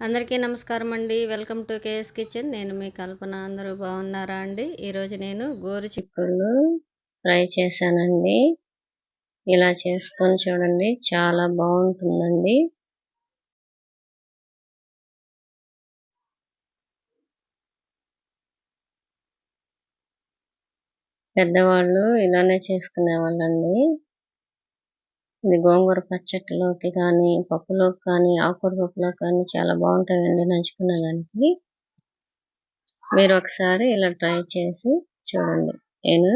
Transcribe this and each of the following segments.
అందరికీ నమస్కారం అండి. Welcome to KS kitchen. నేను మీ కల్పన. అందరూ బాగున్నారా అండి? ఈరోజు నేను గోరు చిక్కుళ్ళు ఫ్రై చేశానండి. ఇలా చేసుకొని చూడండి. చాలా బాగుంటుందండి. పెద్దవాళ్ళు ఇలానే చేసుకునే వాళ్ళండి ఇది గోంగూర పచ్చట్లోకి కానీ పప్పులోకి కానీ ఆకుకూర పప్పులోకి కానీ చాలా బాగుంటాయండి నంచుకునే దానికి. మీరు ఒకసారి ఇలా ట్రై చేసి చూడండి. నేను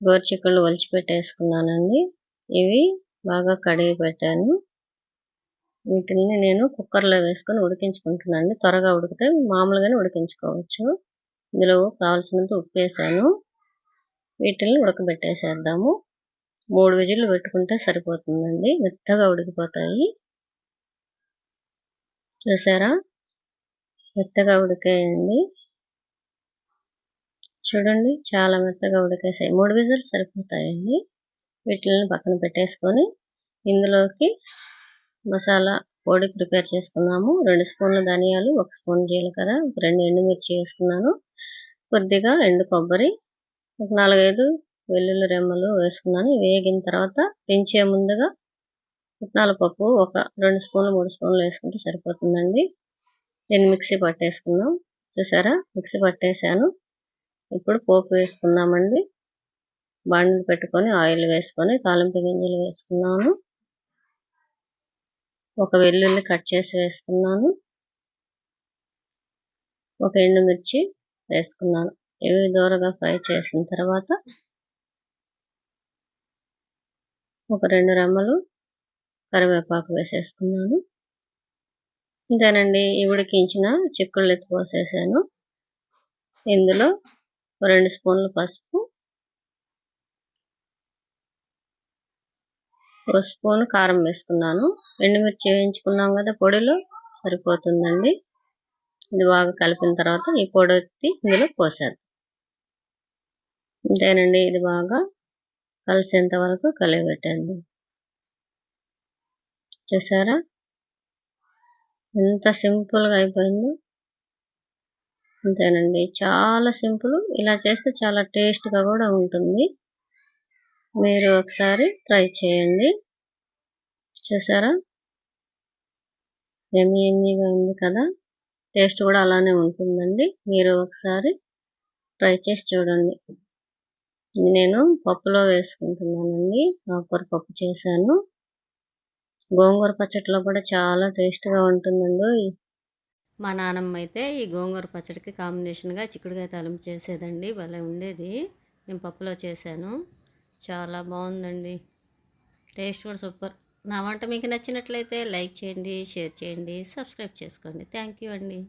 గోరుచిక్కుళ్ళు ఒలిచి పెట్టేసుకున్నానండి. ఇవి బాగా కడిగి పెట్టాను. వీటిని నేను కుక్కర్లో వేసుకొని ఉడికించుకుంటున్నాను త్వరగా ఉడికితే మామూలుగానే ఉడికించుకోవచ్చు. ఇందులో కావాల్సినంత ఉప్పు వేసాను. వీటిని ఉడకబెట్టేసేద్దాము. మూడు విజిల్లు పెట్టుకుంటే సరిపోతుందండి. మెత్తగా ఉడికిపోతాయి. చూసారా? మెత్తగా ఉడికాయండి. చూడండి చాలా మెత్తగా ఉడికేసాయి. మూడు విజిల్లు సరిపోతాయండి. వీటిని పక్కన పెట్టేసుకొని ఇందులోకి మసాలా పొడి ప్రిపేర్ చేసుకున్నాము. రెండు స్పూన్ల ధనియాలు ఒక స్పూన్ జీలకర్ర రెండు ఎండుమిర్చి వేసుకున్నాను. కొద్దిగా ఎండు కొబ్బరి ఒక నాలుగైదు వెల్లుల్లి రెమ్మలు వేసుకున్నాను. వేగిన తర్వాత దించే ముందుగా పుట్నాల పప్పు ఒక రెండు స్పూన్లు మూడు స్పూన్లు వేసుకుంటే సరిపోతుందండి. దీన్ని మిక్సీ పట్టేసుకుందాం. చూసారా? మిక్సీ పట్టేశాను ఇప్పుడు పోపు వేసుకుందామండి. బండ్లు పెట్టుకొని ఆయిల్ వేసుకొని తాలింపు గింజలు వేసుకున్నాను. ఒక వెల్లుల్లి కట్ చేసి వేసుకున్నాను. ఒక ఎండుమిర్చి వేసుకున్నాను. ఇవి దూరగా ఫ్రై చేసిన తర్వాత ఒక రెండు రెమ్మలు కరివేపాకు వేసేసుకున్నాను. ఇదేనండి ఈ ఉడికించిన చిక్కుళ్ళు ఎత్తి పోసేసాను. ఇందులో రెండు స్పూన్లు పసుపు ఒక స్పూన్ కారం వేసుకున్నాను. ఎండుమిర్చి వేయించుకున్నాం కదా పొడిలో సరిపోతుందండి. ఇది బాగా కలిపిన తర్వాత ఈ పొడి ఎత్తి ఇందులో పోసేద్దాం. అంతేనండి ఇది బాగా కలిసేంత వరకు కలిపెట్టండి చూసారా? ఎంత సింపుల్గా అయిపోయిందో. అంతేనండి. చాలా సింపుల్. ఇలా చేస్తే చాలా టేస్ట్గా కూడా ఉంటుంది. మీరు ఒకసారి ట్రై చేయండి. చూసారా? ఎమ్మి ఎమ్మిగా ఉంది కదా? టేస్ట్ కూడా అలానే ఉంటుందండి. మీరు ఒకసారి ట్రై చేసి చూడండి. నేను పప్పులో వేసుకుంటున్నానండి. ఆకుకూర పప్పు చేశాను. గోంగూర పచ్చడిలో కూడా చాలా టేస్ట్గా ఉంటుందండి. మా నానమ్మ అయితే ఈ గోంగూర పచ్చడికి కాంబినేషన్గా చిక్కుడుకాయ తాలింపు చేసేదండి. భలే ఉండేది. నేను పప్పులో చేశాను. చాలా బాగుందండి. టేస్ట్ కూడా సూపర్. నా వంట మీకు నచ్చినట్లయితే లైక్ చేయండి షేర్ చేయండి సబ్స్క్రైబ్ చేసుకోండి. థ్యాంక్ యూ అండి.